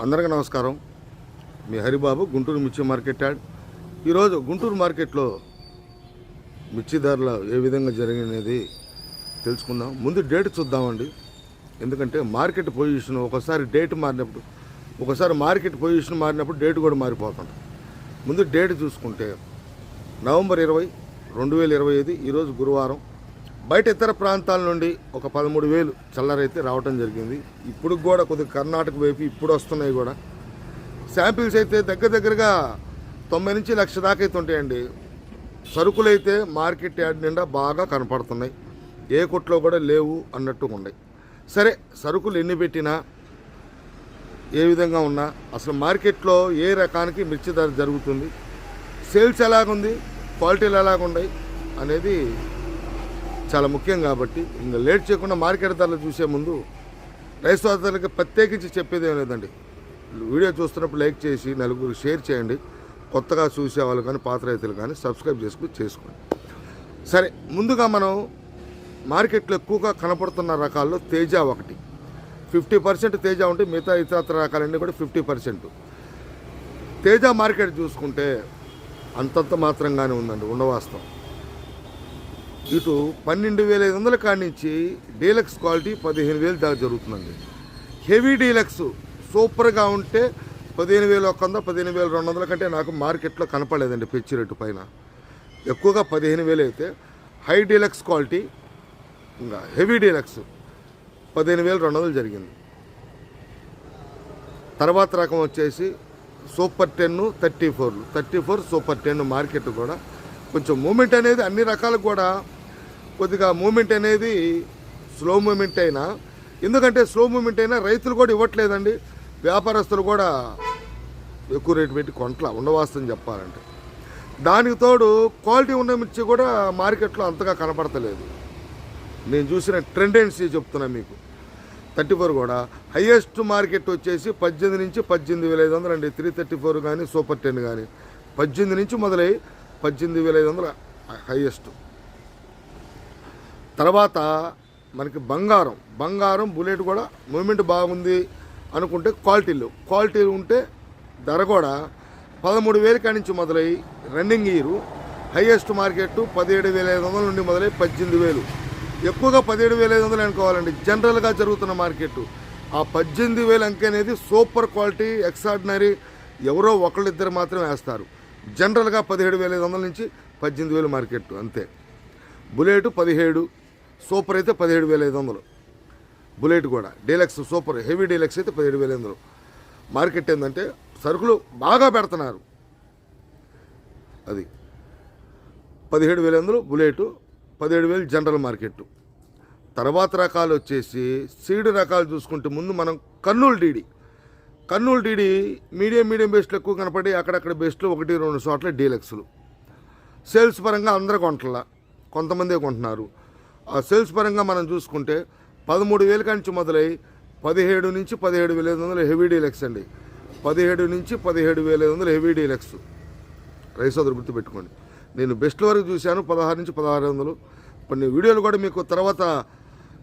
అందరికీ నమస్కారం. మీ హరిబాబు గుంటూరు మిర్చి మార్కెట్ యాడ్. ఈరోజు గుంటూరు మార్కెట్లో మిర్చి ధరలు ఏ విధంగా జరిగినది తెలుసుకుందాం. ముందు డేట్ చూద్దామండి. ఎందుకంటే మార్కెట్ పొజిషన్ ఒకసారి డేట్ మారినప్పుడు ఒకసారి మార్కెట్ పొజిషన్ మారినప్పుడు డేట్ కూడా మారిపోతుంది. ముందు డేట్ చూసుకుంటే నవంబర్ ఇరవై రెండు వేల ఇరవై ఐదు ఈరోజు గురువారం బయట ఇతర ప్రాంతాల నుండి ఒక పదమూడు వేలు చల్లరైతే రావటం జరిగింది. ఇప్పుడు కూడా కొద్దిగా కర్ణాటక వైపు ఇప్పుడు వస్తున్నాయి కూడా. శాంపిల్స్ అయితే దగ్గర దగ్గరగా తొంభై నుంచి లక్ష దాకా అయితే ఉంటాయండి. సరుకులు అయితే మార్కెట్ యార్డ్ నిండా బాగా కనపడుతున్నాయి. ఏ కొట్లో కూడా లేవు అన్నట్టుగా ఉన్నాయి. సరే సరుకులు ఎన్ని పెట్టినా ఏ విధంగా ఉన్నా అసలు మార్కెట్లో ఏ రకానికి మిర్చి ధర జరుగుతుంది సేల్స్ ఎలాగుంది క్వాలిటీలు ఎలాగున్నాయి అనేది చాలా ముఖ్యం కాబట్టి ఇంకా లేట్ చేయకుండా మార్కెట్ ధరలు చూసే ముందు రైతు సోదరులకి ప్రత్యేకించి చెప్పేది ఏం లేదండి. వీడియో చూస్తున్నప్పుడు లైక్ చేసి నలుగురు షేర్ చేయండి. కొత్తగా చూసే వాళ్ళు కానీ పాత రైతులు కానీ సబ్స్క్రైబ్ చేసుకుని చేసుకోండి. సరే ముందుగా మనం మార్కెట్లో ఎక్కువగా కనపడుతున్న రకాల్లో తేజ ఒకటి. ఫిఫ్టీ పర్సెంట్ తేజ ఉంటే మిగతా ఇతరత్ర రకాలన్నీ కూడా ఫిఫ్టీ పర్సెంట్. తేజ మార్కెట్ చూసుకుంటే అంతంత మాత్రంగానే ఉందండి ఉండవాస్తవం ఇటు పన్నెండు వేల ఐదు వందల కాడి నుంచి డీలక్స్ క్వాలిటీ పదిహేను వేలు దాకా జరుగుతుందండి. హెవీ డీలక్స్ సూపర్గా ఉంటే పదిహేను వేల ఒక వంద పదిహేను వేల రెండు వందల కంటే నాకు మార్కెట్లో కనపడలేదండి పిచ్చి రేటు పైన. ఎక్కువగా పదిహేను వేలు అయితే హై డీలక్స్ క్వాలిటీ ఇంకా హెవీ డీలక్స్ పదిహేను వేలు రెండు వందలు జరిగింది. తర్వాత రకం వచ్చేసి సూపర్ టెన్ థర్టీ ఫోర్లు thirty four super ten market కూడా కొంచెం మూమెంట్ అనేది అన్ని రకాలకు కూడా కొద్దిగా మూమెంట్ అనేది స్లో మూమెంట్ అయినా ఎందుకంటే స్లో మూమెంట్ అయినా రైతులు కూడా ఇవ్వట్లేదండి. వ్యాపారస్తులు కూడా ఎక్కువ రేటు పెట్టి కొంట్ల ఉండవాస్తని చెప్పాలంటే. దానికి తోడు క్వాలిటీ ఉన్న మిర్చి కూడా మార్కెట్లో అంతగా కనపడతలేదు. నేను చూసిన ట్రెండెన్సీ చెప్తున్నా మీకు. థర్టీ ఫోర్ కూడా హయ్యెస్ట్ మార్కెట్ వచ్చేసి పద్దెనిమిది నుంచి పద్దెనిమిది వేల ఐదు వందలు అండి. త్రీ థర్టీ ఫోర్ కానీ సూపర్ టెన్ కానీ. పద్దెనిమిది నుంచి మొదలై పద్దెనిమిది వేల ఐదు వందల హయ్యెస్ట్ తర్వాత మనకి బంగారం. బంగారం బుల్లెట్ కూడా మూమెంట్ బాగుంది అనుకుంటే క్వాలిటీలు క్వాలిటీలు ఉంటే ధర కూడా పదమూడు వేల కాడి నుంచి మొదలై రన్నింగ్ ఇయర్ హైయెస్ట్ మార్కెట్ పదిహేడు వేల ఐదు వందల నుండి మొదలై పద్దెనిమిది వేలు. ఎక్కువగా పదిహేడు వేల ఐదు వందలు అనుకోవాలండి. జనరల్గా జరుగుతున్న మార్కెట్. ఆ పద్దెనిమిది వేల అంకె అనేది సూపర్ క్వాలిటీ ఎక్స్ఆర్డినరీ ఎవరో ఒకళ్ళిద్దరు మాత్రం వేస్తారు. జనరల్గా పదిహేడు వేల ఐదు వందల నుంచి పద్దెనిమిది వేలు మార్కెట్ అంతే. బుల్లెట్ పదిహేడు సూపర్ అయితే పదిహేడు వేల ఐదు వందలు. బుల్లెట్ కూడా డీలక్స్ సూపర్ హెవీ డీలక్స్ అయితే పదిహేడు వేల ఐదు వందలు. మార్కెట్ ఏంటంటే సరుకులు బాగా పెడుతున్నారు. అది పదిహేడు వేల వందలు బుల్లెట్ పదిహేడు వేలు జనరల్ మార్కెట్. తర్వాత రకాలు వచ్చేసి సీడ్ రకాలు చూసుకుంటే ముందు మనం Kurnool DD. Kurnool TD medium medium బేస్ట్లు ఎక్కువ కనపడి అక్కడక్కడ బేస్ట్లు ఒకటి రెండు చోట్ల డీలక్స్లు. సేల్స్ పరంగా అందరు కొంటలా. కొంతమందే కొంటున్నారు. ఆ సేల్స్ పరంగా మనం చూసుకుంటే పదమూడు వేల నుంచి మొదలై పదిహేడు నుంచి పదిహేడు వేల ఐదు వందలు హెవీ డీలక్స్ అండి. పదిహేడు నుంచి పదిహేడు వేల ఐదు వందలు హెవీ డీలక్స్. రైస్ గుర్తుపెట్టుకోండి. నేను బెస్ట్ వరకు చూశాను పదహారు నుంచి పదహారు వందలు. కొన్ని వీడియోలు కూడా మీకు తర్వాత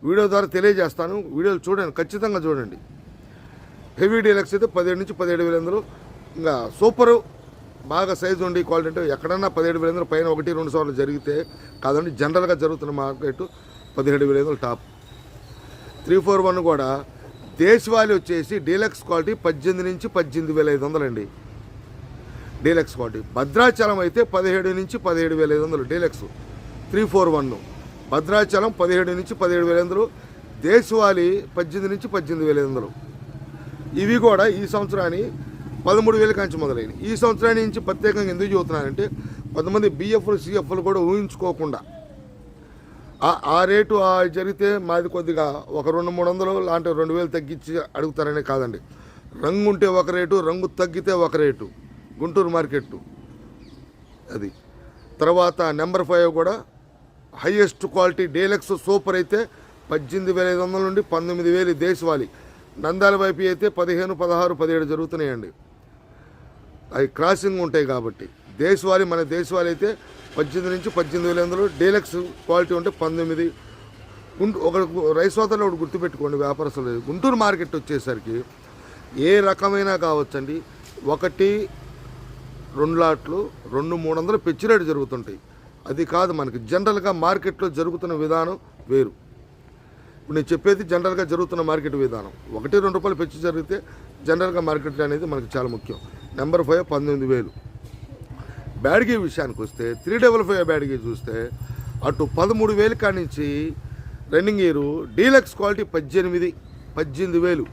వీడియో ద్వారా తెలియజేస్తాను. వీడియోలు చూడండి ఖచ్చితంగా చూడండి. హెవీ డీలక్స్ అయితే పదిహేడు నుంచి పదిహేడు వేల ఇంకా సూపరు. బాగా సైజు ఉండి క్వాలిటీ అంటే ఎక్కడన్నా పదిహేడు వేల పైన ఒకటి రెండు సార్లు జరిగితే కాదండి జనరల్గా జరుగుతున్న మార్కెట్ పదిహేడు వేల వందలు టాప్. త్రీ ఫోర్ వన్ కూడా దేశవాళీ వచ్చేసి డీలక్స్ క్వాలిటీ పద్దెనిమిది నుంచి పద్దెనిమిది వేల ఐదు వందలండి డీలక్స్ క్వాలిటీ. భద్రాచలం అయితే పదిహేడు నుంచి పదిహేడు వేల ఐదు వందలు deluxe. Three four one. Bhadrachalam పదిహేడు నుంచి పదిహేడు వేల ఐదు వందలు దేశవాళీ పద్దెనిమిది నుంచి పద్దెనిమిది వేల ఐదు వందలు. ఇవి కూడా ఈ సంవత్సరాన్ని పదమూడు వేల కాంచి మొదలైనవి. ఈ సంవత్సరాన్ని నుంచి ప్రత్యేకంగా ఎందుకు చెబుతున్నానంటే కొంతమంది బిఎఫ్లు సిఎఫ్లు కూడా ఊహించుకోకుండా ఆ- ఆ రేటు ఆ జరిగితే మాది కొద్దిగా ఒక రెండు మూడు వందలు లాంటి రెండు వేలు తగ్గించి అడుగుతారనే కాదండి. రంగు ఉంటే ఒక రేటు రంగు తగ్గితే ఒక రేటు. గుంటూరు మార్కెట్ అది. తర్వాత నెంబర్ ఫైవ్ కూడా హైయెస్ట్ క్వాలిటీ డీలక్స్ సూపర్ అయితే పద్దెనిమిది వేల ఐదు వందల నుండి పంతొమ్మిది వేలు దేశవాళీ. నందాల వైపు అయితే పదిహేను పదహారు పదిహేడు జరుగుతున్నాయండి. అవి క్రాసింగ్ ఉంటాయి కాబట్టి. దేశవాళీ మన దేశవాళీ అయితే పద్దెనిమిది నుంచి పద్దెనిమిది వేల ఎనిమిదిలో డీలక్స్ క్వాలిటీ ఉంటే పంతొమ్మిది. గుంటూ ఒక రైస్ సోదరులు ఒకటి గుర్తుపెట్టుకోండి వ్యాపారస్తులు. గుంటూరు మార్కెట్ వచ్చేసరికి ఏ రకమైనా కావచ్చండి. ఒకటి రెండు లాట్లు రెండు మూడు వందలు పెంచి రేటు జరుగుతుంటాయి. అది కాదు మనకి జనరల్గా మార్కెట్లో జరుగుతున్న విధానం వేరు. ఇప్పుడు నేను చెప్పేది జనరల్గా జరుగుతున్న మార్కెట్ విధానం. ఒకటి రెండు రూపాయలు పెంచి జరిగితే జనరల్గా మార్కెట్ అనేది మనకి చాలా ముఖ్యం. నెంబర్ ఫైవ్ పంతొమ్మిది వేలు. బ్యాడ్గీ విషయానికి వస్తే త్రీ డబల్ ఫైవ్ బ్యాడ్గీ చూస్తే అటు పదమూడు వేలు కానించి రన్నింగ్ ఇయర్ డీలక్స్ క్వాలిటీ పద్దెనిమిది పద్దెనిమిది వేలు.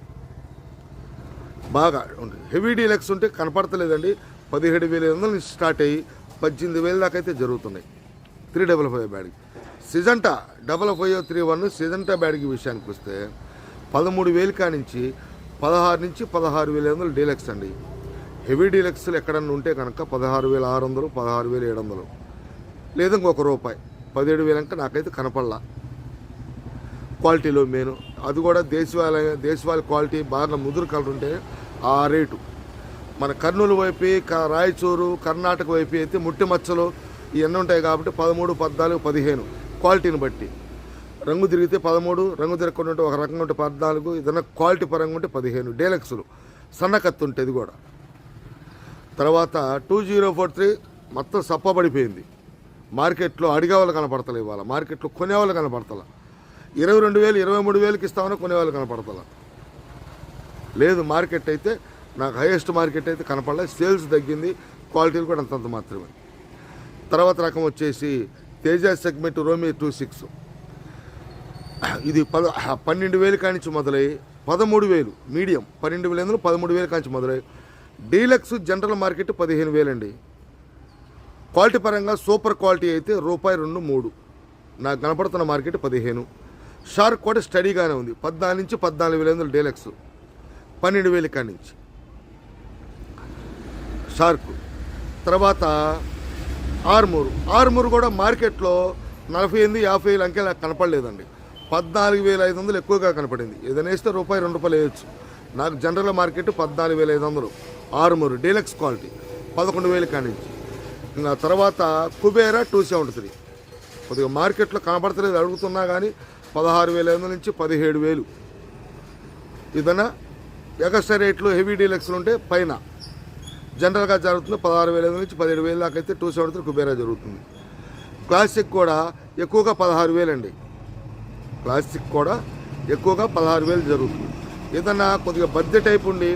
బాగా ఉంటుంది. హెవీ డీలక్స్ ఉంటే కనపడతలేదండి. పదిహేడు వేల ఐదు వందల నుంచి స్టార్ట్ అయ్యి పద్దెనిమిది వేల దాకా అయితే జరుగుతున్నాయి. Three double five బ్యాడ్కి Syngenta double five three one Syngenta బ్యాడ్కి విషయానికి వస్తే పదమూడు వేలు కానించి పదహారు నుంచి పదహారు వేల ఐదు వందలు డీలక్స్ అండి. హెవీ డీలక్స్లు ఎక్కడన్నా ఉంటే కనుక పదహారు వేల ఆరు వందలు పదహారు వేల ఏడు వందలు. లేదా ఇంకొక రూపాయి. పదిహేడు వేలంక నాకైతే కనపడలా. క్వాలిటీలో మెయిన్. అది కూడా దేశవాళ దేశవాళి క్వాలిటీ బాగా ముదురు కలర్ ఉంటే ఆ రేటు. మన కర్నూలు వైపు క- రాయచూరు కర్ణాటక వైపు అయితే ముట్టి మచ్చలు ఇవన్నీ ఉంటాయి కాబట్టి పదమూడు పద్నాలుగు పదిహేను. క్వాలిటీని బట్టి. రంగు తిరిగితే పదమూడు రంగు తిరగకుండా ఉంటే ఒక రకంగా ఉంటే పద్నాలుగు ఏదైనా క్వాలిటీ పరంగా ఉంటే పదిహేను డేలక్స్లు. సన్నకత్తు ఉంటుంది కూడా. తర్వాత టూ జీరో ఫోర్ త్రీ మొత్తం సప్పబడిపోయింది మార్కెట్లో అడిగేవాళ్ళు కనపడతలే ఇవాళ. మార్కెట్లో కొనేవాళ్ళు కనపడతల. ఇరవై రెండు వేలు ఇరవై మూడు వేలకి ఇస్తామని కొనేవాళ్ళు కనపడతల. లేదు మార్కెట్ అయితే నాకు హైయెస్ట్ మార్కెట్ అయితే కనపడలేదు సేల్స్ తగ్గింది క్వాలిటీలు కూడా అంతంత మాత్రమే. తర్వాత రకం వచ్చేసి తేజ సెగ్మెంట్ రోమి టూ సిక్స్. ఇది పద పన్నెండు వేలు కానించి మొదలై పదమూడు వేలు మీడియం పన్నెండు వేలు ఎందులో పదమూడు వేలు కానించి మొదలై డీలక్స్ జనరల్ మార్కెట్ పదిహేను వేలండి. క్వాలిటీ పరంగా సూపర్ క్వాలిటీ అయితే రూపాయి రెండు మూడు. నాకు కనపడుతున్న మార్కెట్ పదిహేను. షార్క్ కూడా స్టడీగానే ఉంది. పద్నాలుగు నుంచి పద్నాలుగు వేల ఐదు డీలక్స్. పన్నెండు వేలు కాడి నుంచి. షార్క్. తర్వాత ఆరుమూరు. ఆరుమూరు కూడా మార్కెట్లో నలభై ఎనిమిది యాభై వేలు అంకెలు నాకు కనపడలేదండి. పద్నాలుగు వేల ఐదు వందలు ఎక్కువగా కనపడింది. ఏదైనా వేస్తే రూపాయి రెండు రూపాయలు వేయచ్చు. నాకు జనరల్ మార్కెట్ పద్నాలుగు వేల ఐదు వందలు. ఆరుమూరు డీలక్స్ క్వాలిటీ. పదకొండు వేలు కానించి. నా తర్వాత కుబేరా టూ సెవెంటీ త్రీ. కొద్దిగా మార్కెట్లో కనపడతలేదు అడుగుతున్నా కానీ పదహారు వేల ఐదు వందల నుంచి పదిహేడు వేలు. ఏదైనా ఎగస్ట్రా రేట్లు హెవీ డీలక్స్లు ఉంటే పైన. జనరల్గా జరుగుతుంది పదహారు వేల నుంచి పదిహేడు వేల దాకా అయితే టూ సెవెంటీ కుబేరా జరుగుతుంది. క్లాసిక్ కూడా ఎక్కువగా పదహారు వేలండి. క్లాసిక్ కూడా ఎక్కువగా పదహారు వేలు జరుగుతుంది. ఏదన్నా కొద్దిగా బడ్జెట్ టైప్ ఉండి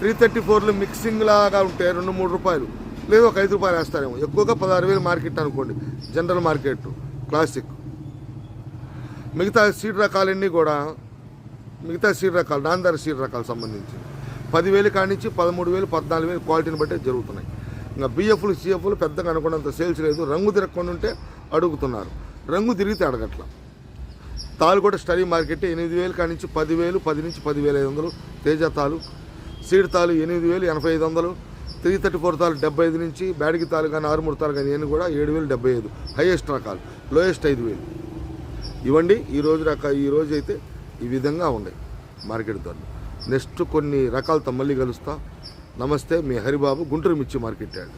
త్రీ థర్టీ ఫోర్లు మిక్సింగ్ లాగా ఉంటే రెండు మూడు రూపాయలు లేదా ఒక ఐదు రూపాయలు వేస్తారేమో. ఎక్కువగా పదహారు వేలు మార్కెట్ అనుకోండి జనరల్ మార్కెట్ క్లాసిక్. మిగతా సీడ్ రకాలన్నీ కూడా మిగతా సీడ్ రకాలు నాందార సీడ్ రకాలు సంబంధించి పదివేలు కానించి పదమూడు వేలు పద్నాలుగు వేలు క్వాలిటీని బట్టే జరుగుతున్నాయి. ఇంకా బిఎఫ్లు సిఎఫ్లు పెద్దగా అనుకున్నంత సేల్స్ లేదు. రంగు తిరగకుండా ఉంటే అడుగుతున్నారు. రంగు తిరిగితే అడగట్ల. తాలుకోట కూడా స్టడీ మార్కెట్ ఎనిమిది వేలు కానించి పదివేలు పది నుంచి పదివేల ఐదు వందలు. తేజ తాలు సీడ్ తాలు ఎనిమిది వేలు ఎనభై ఐదు వందలు. త్రీ థర్టీ ఫోర్ తాలు డెబ్బై ఐదు నుంచి బ్యాడికి తాలు కానీ ఆరుమూడు తాలు కానీ ఇవన్నీ కూడా ఏడు వేలు డెబ్బై ఐదు. హైయెస్ట్ రకాలు. లోయెస్ట్ ఐదు వేలు. ఇవ్వండి ఈ రోజు రక ఈ అయితే ఈ విధంగా ఉన్నాయి మార్కెట్ ధరలు. నెక్స్ట్ కొన్ని రకాలతో మళ్ళీ కలుస్తా. నమస్తే మీ హరిబాబు గుంటూరు మిర్చి మార్కెట్ యార్డ్